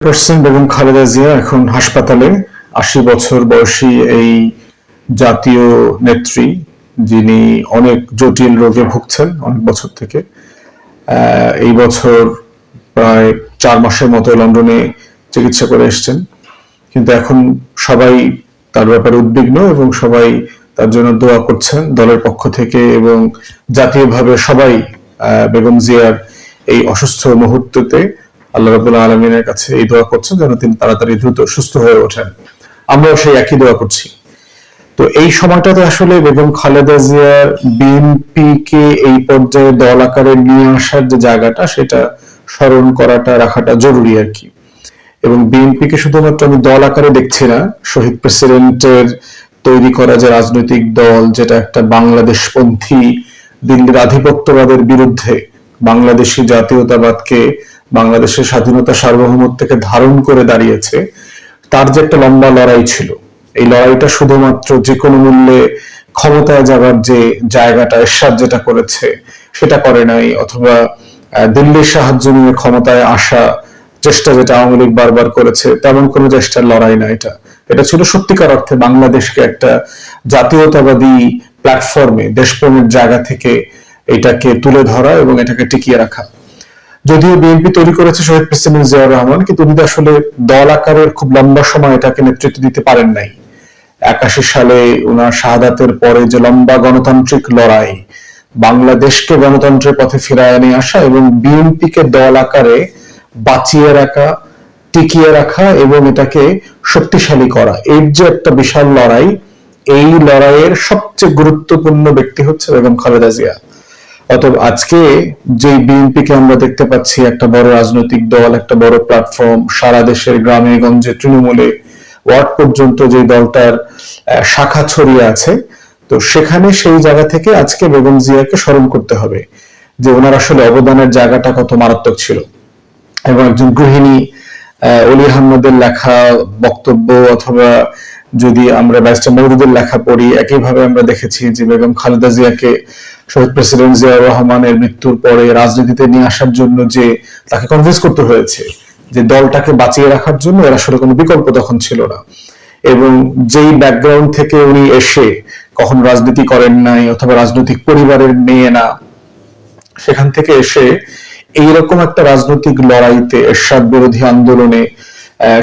Percent Begum Khaleda Zia এখন হাসপাতালে। আশি বছর বয়সী এই জাতীয় নেত্রী, যিনি অনেক জটিল রোগে ভুগছেন অনেক বছর থেকে। এই বছর প্রায় চার মাসের মতো লন্ডনে চিকিৎসা করে এসেছেন। কিন্তু এখন সবাই তার ব্যাপারে উদ্বিগ্ন এবং সবাই তার জন্য দোয়া করছেন দলের পক্ষ থেকে এবং জাতীয়ভাবে সবাই বেগম জিয়ার এই অসুস্থ মুহূর্ততে আল্লাহ রাবুল্লাহ আলমিনের কাছে এই দোয়া করছেন যেন তিনি তাড়াতাড়ি দ্রুত সুস্থ হয়ে ওঠেন। আমরাও সেই একই দোয়া করছি। তো এই সময়টাতে আসলে বেগম খালেদা জিয়ার বিএনপি কে এই পর্যায়ে দল আকারে নিয়ে আসার যে জায়গাটা, সেটা স্মরণ করাটা, রাখাটা জরুরি আর কি। এবং বিএনপি কে শুধুমাত্র আমি দল আকারে দেখছি না, শহীদ প্রেসিডেন্টের তৈরি করা যে রাজনৈতিক দল, যেটা একটা বাংলাদেশপন্থী, দিল্লির আধিপত্যবাদের বিরুদ্ধে বাংলাদেশি জাতীয়তাবাদকে বাংলাদেশের স্বাধীনতা সার্বভৌমত্বকে ধারণ করে দাঁড়িয়েছে, তার যে একটা লম্বা লড়াই ছিল। এই লড়াইটা শুধুমাত্র যে কোনো মূল্যে ক্ষমতায় যাবার যে জায়গাটা, এরশাদ যেটা করেছে, সেটা করে নাই, অথবা দিল্লির সাহায্য নিয়ে ক্ষমতায় আসা চেষ্টা যেটা আওয়ামী লীগ বারবার করেছে, তেমন কোনো চেষ্টার লড়াই না এটা। এটা ছিল সত্যিকার অর্থে বাংলাদেশকে একটা জাতীয়তাবাদী প্ল্যাটফর্মে দেশপ্রেমের জায়গা থেকে এটাকে তুলে ধরা এবং এটাকে টিকিয়ে রাখা। যদিও বিএনপি তৈরি করেছে শহীদ প্রেসিডেন্ট জিয়াউর রহমান, কিন্তু উনি আসলে দল আকারের খুব লম্বা সময় এটাকে নেতৃত্ব দিতে পারেন নাই। একাশি সালে উনার শাহাদাতের পরে যে লম্বা গণতান্ত্রিক লড়াই, বাংলাদেশকে গণতন্ত্রের পথে ফিরায় নিয়ে আসা এবং বিএনপিকে দল আকারে বাঁচিয়ে রাখা, টিকিয়ে রাখা এবং এটাকে শক্তিশালী করা, এর যে একটা বিশাল লড়াই, এই লড়াইয়ের সবচেয়ে গুরুত্বপূর্ণ ব্যক্তি হচ্ছে বেগম খালেদা জিয়া। অতএব আজকে যে বিএনপি কে আমরা দেখতে পাচ্ছি, একটা বড় রাজনৈতিক দল, একটা বড় প্ল্যাটফর্ম সারা দেশের গ্রামে, গঞ্জে, তৃণমূলে, ওয়ার্ড পর্যন্ত যে দলটার শাখা ছড়িয়ে আছে, তো সেখানে সেই জায়গা থেকে আজকে বেগম জিয়াকে স্মরণ করতে হবে যে ওনার আসলে অবদানের জায়গাটা কত মারাত্মক ছিল। এবং একজন গৃহিণী অলি আহমদের লেখা বক্তব্য অথবা যদি আমরা ব্যারিস্টার মৌদুদের লেখা পড়ি, একইভাবে আমরা দেখেছি যে বেগম খালেদা জিয়াকে শহীদ প্রেসিডেন্ট জিয়াউর রহমানের মৃত্যুর পরে রাজনীতিতে নিয়ে আসার জন্য যে তাকে কনভিন্স করতে হয়েছে যে দলটাকে বাঁচিয়ে রাখার জন্য এর আসলে কোনো বিকল্প তখন ছিল না। এবং যেই ব্যাকগ্রাউন্ড থেকে উনি এসে কখন রাজনীতি করেন নাই অথবা রাজনৈতিক পরিবারের মেয়ে না, সেখান থেকে এসে এইরকম একটা রাজনৈতিক লড়াইতে এরশাদ বিরোধী আন্দোলনে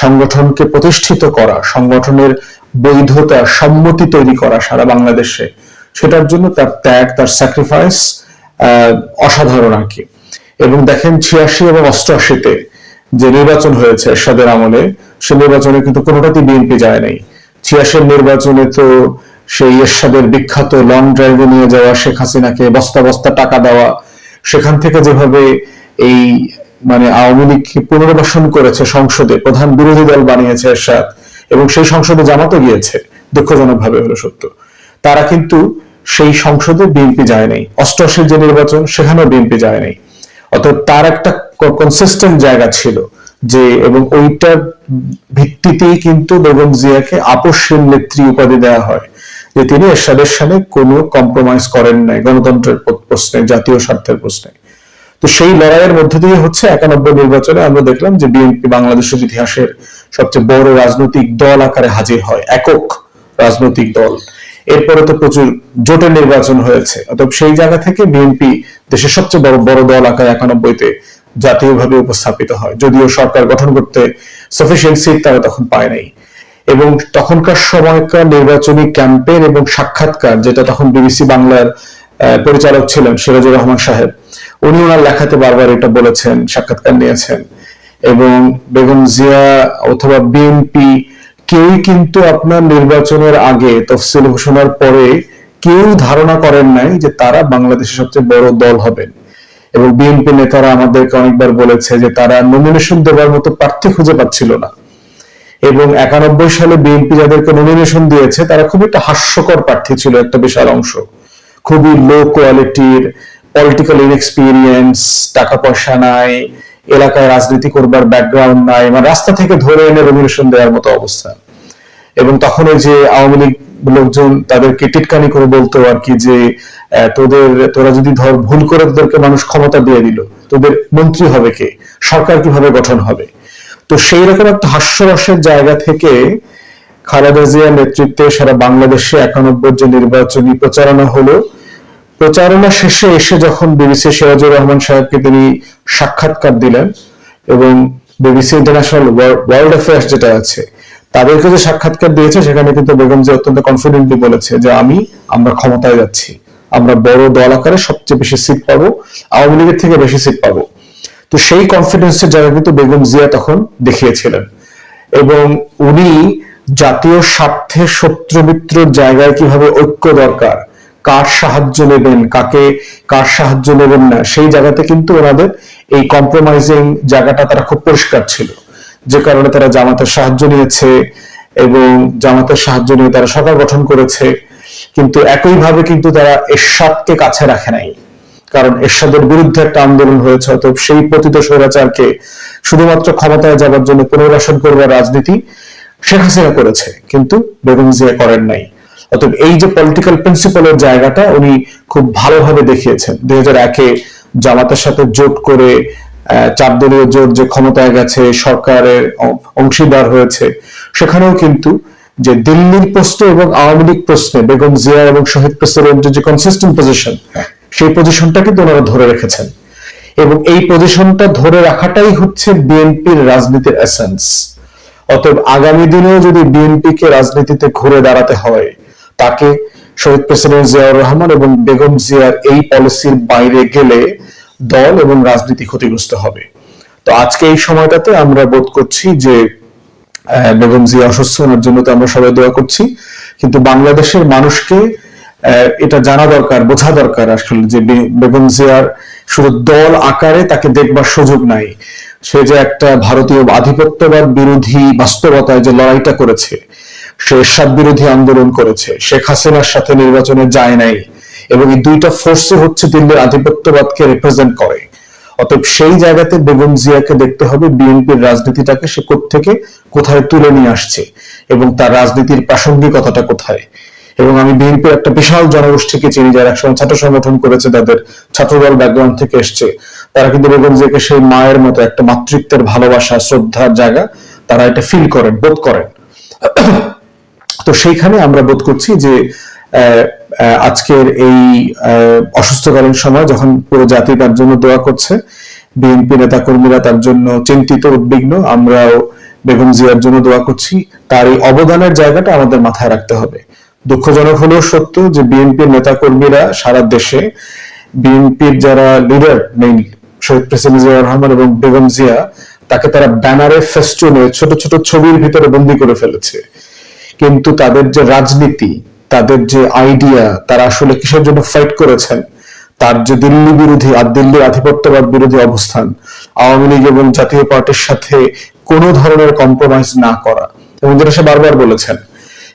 সংগঠনকে প্রতিষ্ঠিত করা, সংগঠনের বৈধতা, সম্মতি তৈরি করা সারা বাংলাদেশে সেটার জন্য তার ত্যাগ, তার স্যাক্রিফাইস অসাধারণ আর কি। এবং দেখেন ছিয়াশি এবং অষ্টআশিতে যে নির্বাচন হয়েছে এরশাদের আমলে, সে নির্বাচনে কিন্তু কোনোটাতেই বিএনপি যায় নাই। ছিয়াশির নির্বাচনে তো সেই এরশাদের বিখ্যাত লং ড্রাইভে নিয়ে যাওয়া, শেখ হাসিনাকে বস্তা বস্তা টাকা দেওয়া, সেখান থেকে যেভাবে এই মানে আওয়ামী লীগকে পুনর্বাসন করেছে সংসদে, প্রধান বিরোধী দল বানিয়েছে এরশাদ, এবং সেই সংসদে জামাতও গিয়েছে দুঃখজনক ভাবে হলো সত্য। তারা কিন্তু সেই সংসদে বিএনপি যায় নাই। অষ্টআশির যে নির্বাচন, সেখানেও বিএনপি যায় নাই। অর্থাৎ তার একটা কনসিস্টেন্ট জায়গা ছিল যে, এবং ওইটার ভিত্তিতেই কিন্তু বেগম জিয়াকে আপসহীন নেত্রী উপাধি দেওয়া হয়। যে তিনি এরশাদের সাথে কোনো কম্প্রোমাইজ করেন নাই, গণতন্ত্রের প্রশ্নে, জাতীয় স্বার্থের প্রশ্নে। তো সেই লড়াইয়ের মধ্য দিয়ে হচ্ছে একানব্বই নির্বাচনে আমরা দেখলাম যে বিএনপি বাংলাদেশের ইতিহাসের সবচেয়ে বড় রাজনৈতিক দল আকারে হাজির হয়, একক রাজনৈতিক দল। এরপরে তো প্রচুর জোটের নির্বাচন হয়েছে। অতএব সেই জায়গা থেকে বিএনপি দেশের সবচেয়ে বড় বড় দল আকারে একানব্বইতে জাতীয়ভাবে উপস্থাপিত হয়। যদিও সরকার গঠন করতে সাফিসিয়েন্ট সিট তারা তখন পায় নাই। এবং তখনকার সময়কার নির্বাচনী ক্যাম্পেইন এবং সাক্ষাৎকার, যেটা তখন বিবিসি বাংলার পরিচালক ছিলেন সিরাজুর রহমান সাহেব, উনি ওনার লেখাতে বারবার এটা বলেছেন, সাক্ষাৎকার নিয়েছেন। এবং বেগম জিয়া অথবা বিএনপি কেউই কিন্তু আপনার নির্বাচনের আগে তফসিল ঘোষণার পরে কেউ ধারণা করেন নাই যে তারা বাংলাদেশের সবচেয়ে বড় দল হবেন। এবং বিএনপি নেতারা আমাদেরকে অনেকবার বলেছে যে তারা নমিনেশন দেওয়ার মতো প্রার্থী খুঁজে পাচ্ছিল না। এবং একানব্বই সালে বিএনপি যাদেরকে নমিনেশন দিয়েছে, তারা খুব একটা হাস্যকর প্রার্থী ছিল একটা বিশাল অংশ। খুবই লো কোয়ালিটির পলিটিক্যাল ইনএক্সপিরিয়েন্স টাকা পয়সা নাই এলাকায় রাজনীতি করবার ব্যাকগ্রাউন্ড নাই মানে রাস্তা থেকে ধরে এনে নমিনেশন দেওয়ার মতো অবস্থা। এবং তখন ওই যে আওয়ামী লীগ লোকজন তাদেরকে টিটকানি করে বলতো আর কি যে তোদের, তোরা যদি ধর ভুল করে তোদেরকে মানুষ ক্ষমতা দিয়ে দিল, তোদের মন্ত্রী হবে কে? সরকার কীভাবে গঠন হবে? তো সেই রকম একটা হাস্যরসের জায়গা থেকে খালেদা জিয়ার নেতৃত্বে সারা বাংলাদেশে একানব্বই যে নির্বাচনী প্রচারণা হলো প্রচারণা শেষে এসে যখন বিবিসি সিরাজুর রহমান সাহেবকে তিনি সাক্ষাৎকার দিলেন এবং বিবিসি ইন্টারন্যাশনাল ওয়ার্ল্ড অ্যাফেয়ার্স যেটা আছে, তাদেরকে যে সাক্ষাৎকার দিয়েছে, সেখানে কিন্তু বেগম জি অত্যন্ত কনফিডেন্টলি বলেছে যে আমি, আমরা ক্ষমতায় যাচ্ছি। আমরা বড় দল আকারে সবচেয়ে বেশি সিট পাবো, আওয়ামী লীগের থেকে বেশি সিট পাবো। তো সেই কনফিডেন্সের জায়গা কিন্তু বেগম জিয়া তখন দেখিয়েছিলেন। এবং উনি জাতীয় স্বার্থে শত্রু মিত্রর জায়গায় কীভাবে ঐক্য দরকার কার সাহায্য নেবেন, কাকে কার সাহায্য নেবেন না, সেই জায়গাতে কিন্তু ওনাদের এই কম্প্রোমাইজিং জায়গাটা তারা খুব পরিষ্কার ছিল। যে কারণে তারা জামাতের সাহায্য নিয়েছে এবং জামাতের সাহায্য নিয়ে তারা সরকার গঠন করেছে, কিন্তু একইভাবে কিন্তু তারা এরশাদকে কাছে রাখে নাই। কারণ এরশাদের বিরুদ্ধে একটা আন্দোলন হয়েছে, অতএব সেই পতিত স্বৈরাচারকে শুধুমাত্র ক্ষমতায় যাবার জন্য পুনর্বাসন করবার রাজনীতি শেখ হাসিনা করেছে, কিন্তু বেগম জিয়া করেন নাই। অতএব এই যে পলিটিক্যাল প্রিন্সিপালের জায়গাটা উনি খুব ভালোভাবে দেখিয়েছেন। দুই হাজার একে জামাতের সাথে জোট করে চার দলীয় জোট যে ক্ষমতায় গেছে, সরকারের অংশীদার হয়েছে, সেখানেও কিন্তু যে দিল্লির প্রশ্নে এবং আওয়ামী লীগ প্রশ্নে বেগম জিয়া এবং শহীদ প্রেসিডেন্টের যে কনসিস্টেন্ট পজিশন সেই পজিশনটা কিন্তু ওনারা ধরে রেখেছেন। এবং এই পজিশনটা ধরে রাখাটাই হচ্ছে বিএনপির রাজনীতির এসেন্স অতএব আগামী দিনেও যদি বিএনপিকে রাজনীতিতে ঘুরে দাঁড়াতে হয় তাকে শহীদ প্রেসিডেন্ট জিয়াউর রহমান এবং বেগম জিয়ার এই পলিসির বাইরে গেলে দল এবং রাজনীতি ক্ষতিগ্রস্ত হবে। তো আজকে এই সময়টাতে আমরা বোধ করছি যে বেগম জিয়া অসুস্থ হওয়ার জন্য তো আমরা সবাই দোয়া করছি, কিন্তু বাংলাদেশের মানুষকে এটা জানা দরকার, বোঝা দরকার আসলে যে বেগম জিয়ার শুধু দল আকারে তাকে দেখবার সুযোগ নাই। সে যে একটা ভারতীয় আধিপত্যবাদ বিরোধী বাস্তবতায় যে লড়াইটা করেছে সে এরশাদ বিরোধী আন্দোলন করেছে। শেখ হাসিনার সাথে নির্বাচনে যায় নাই এবং এই দুইটা ফোর্সে হচ্ছে দিল্লির আধিপত্যবাদকে রিপ্রেজেন্ট করে। অতএব সেই জায়গাতে বেগম জিয়াকে দেখতে হবে বিএনপির রাজনীতিটাকে সে থেকে কোথায় তুলে নিয়ে আসছে এবং তার রাজনীতির প্রাসঙ্গিকতাটা কোথায়। এবং আমি বিএনপির একটা বিশাল জনগোষ্ঠীকে চিনি যারা একসময় ছাত্র সংগঠন করেছে তাদের ছাত্রদল ব্যাকগ্রাউন্ড থেকে এসছে, তারা কিন্তু বেগম জিয়াকে সেই মায়ের মতো একটা মাতৃত্বের ভালোবাসা, শ্রদ্ধার জায়গা তারা এটা ফিল করেন, বোধ করেন। তো সেইখানে আমরা বোধ করছি যে আজকের এই অসুস্থকালীন সময় যখন পুরো জাতি তার জন্য দোয়া করছে, বিএনপি নেতা কর্মীরা তার জন্য চিন্তিত, উদ্বিগ্ন, আমরাও বেগম জিয়ার জন্য দোয়া করছি, তার এই অবদানের জায়গাটা আমাদের মাথায় রাখতে হবে। দুঃখজনক হলেও সত্য যে বিএনপির নেতা কর্মীরা সারা দেশে বিএনপির যারা লিডার মেইন শহীদ প্রেসিডেন্ট জিয়া রহমান এবং বেগম জিয়া, তাকে তারা ব্যানারে ফেস্টুনে ছোট ছোট ছবির ভিতরে বন্দি করে ফেলেছে। কিন্তু তাদের যে রাজনীতি, তাদের যে আইডিয়া তারা আসলে কিসের জন্য ফাইট করেছেন? তার যে দিল্লি বিরোধী আর দিল্লির আধিপত্যবাদ বিরোধী অবস্থান, আওয়ামী লীগ এবং জাতীয় পার্টির সাথে কোন ধরনের কম্প্রোমাইজ না করা। এবং যেটা সে বারবার বলেছেন,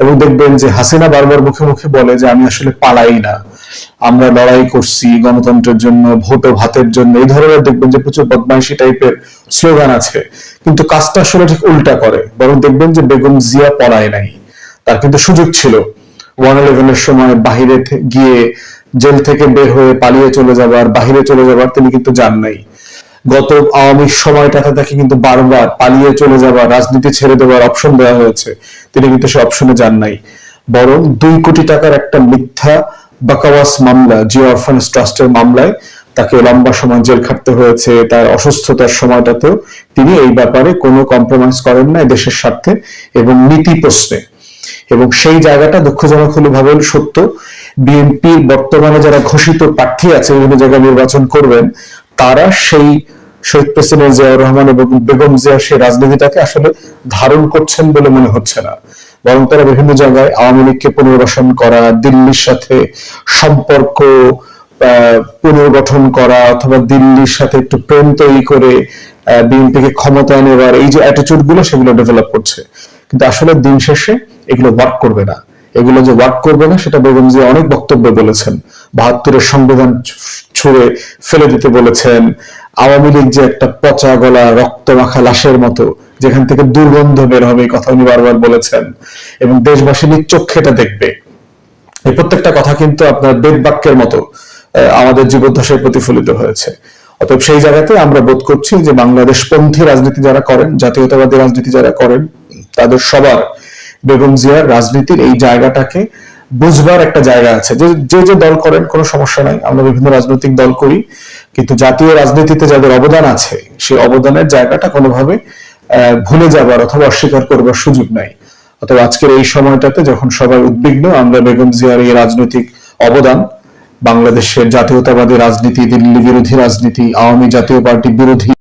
এবং দেখবেন যে হাসিনা বারবার মুখে মুখে বলে যে, আমি আসলে পালাই না। আমরা লড়াই করছি গণতন্ত্রের জন্য, ভোট ভাতের জন্য। এই ধরনের দেখবেন যে প্রচুর বদমাইশি টাইপের স্লোগান আছে। কিন্তু কাজটা আসলে ঠিক উল্টা করে। বরং দেখবেন যে বেগম জিয়া পড়ায় নাই। তার কিন্তু সুযোগ ছিল। ওয়ান ইলেভেনের সময় বাহিরে গিয়ে জেল থেকে বের হয়ে পালিয়ে চলে যাবার, বাহিরে চলে যাবার তিনি কিন্তু যান নাই। গত আওয়ামী সময়টাতে তাকে কিন্তু বারবার পালিয়ে চলে যাবার, রাজনীতি ছেড়ে দেওয়ার অপশন দেওয়া হয়েছে। তিনি কিন্তু সে অপশনে যান নাই। বরং দুই কোটি টাকার একটা মিথ্যা বাকাওয়াস মামলা, জিও অরফানেস ট্রাস্টের মামলায় তাকে লম্বা সময় জেল খাটতে হয়েছে। তার অসুস্থতার সময়টাতেও তিনি এই ব্যাপারে কোনো কম্প্রোমাইজ করেন না দেশের স্বার্থে এবং নীতি প্রশ্নে এবং সেই জায়গাটা দুঃখজনক হলে ভাবেন সত্য। বিএনপি বর্তমানে যারা ঘোষিত প্রার্থী আছে, বিভিন্ন জায়গায় নির্বাচন করবেন, তারা সেই শহীদ প্রেসিডেন্ট জিয়াউর রহমান এবং বেগম জিয়া সেই রাজনীতিটাকে আসলে ধারণ করছেন বলে মনে হচ্ছে না। বরং তারা বিভিন্ন জায়গায় আওয়ামী লীগকে পুনর্বাসন করা, দিল্লির সাথে সম্পর্ক পুনর্গঠন করা অথবা দিল্লির সাথে একটু প্রেম তৈরি করে বিএনপিকে ক্ষমতায় নেওয়ার এই যে অ্যাটিচিউডগুলো সেগুলো ডেভেলপ করছে। কিন্তু আসলে দিন শেষে এগুলো ওয়ার্ক করবে না। এগুলো যে ওয়ার্ক করবে না, সেটা বেগম জিয়া অনেক বক্তব্যে বলেছেন। বাহাত্তরের সংবিধান ছুঁড়ে ফেলে দিতে বলেছেন। আওয়ামী লীগ যে একটা পচা গলা রক্ত মাখা লাশের মতো, যেখান থেকে দুর্গন্ধ বের হবে এই কথা উনি বারবার বলেছেন। এবং দেশবাসী নিচক্ষে এটা দেখবে। এই প্রত্যেকটা কথা কিন্তু আপনার বেদ বাক্যের মতো আমাদের জীবদ্দশায় প্রতিফলিত হয়েছে। অতএব সেই জায়গাতে আমরা বোধ করছি যে বাংলাদেশ পন্থী রাজনীতি যারা করেন, জাতীয়তাবাদী রাজনীতি যারা করেন, তাদের সবার বেগম জিয়ার রাজনীতির এই জায়গাটাকে বুঝবার একটা জায়গা আছে। যে যে যে দল করেন, কোনো সমস্যা নাই। আমরা বিভিন্ন রাজনৈতিক দল করি, কিন্তু জাতীয় রাজনীতিতে যাদের অবদান আছে, সেই অবদানের জায়গাটা কোনোভাবে ভুলে যাবার অথবা অস্বীকার করবার সুযোগ নাই। অথবা আজকের এই সময়টাতে যখন সবাই উদ্বিগ্ন, আমরা বেগম জিয়ার এই রাজনৈতিক অবদান, বাংলাদেশের জাতীয়তাবাদী রাজনীতি, দিল্লি বিরোধী রাজনীতি, আওয়ামী জাতীয় পার্টি বিরোধী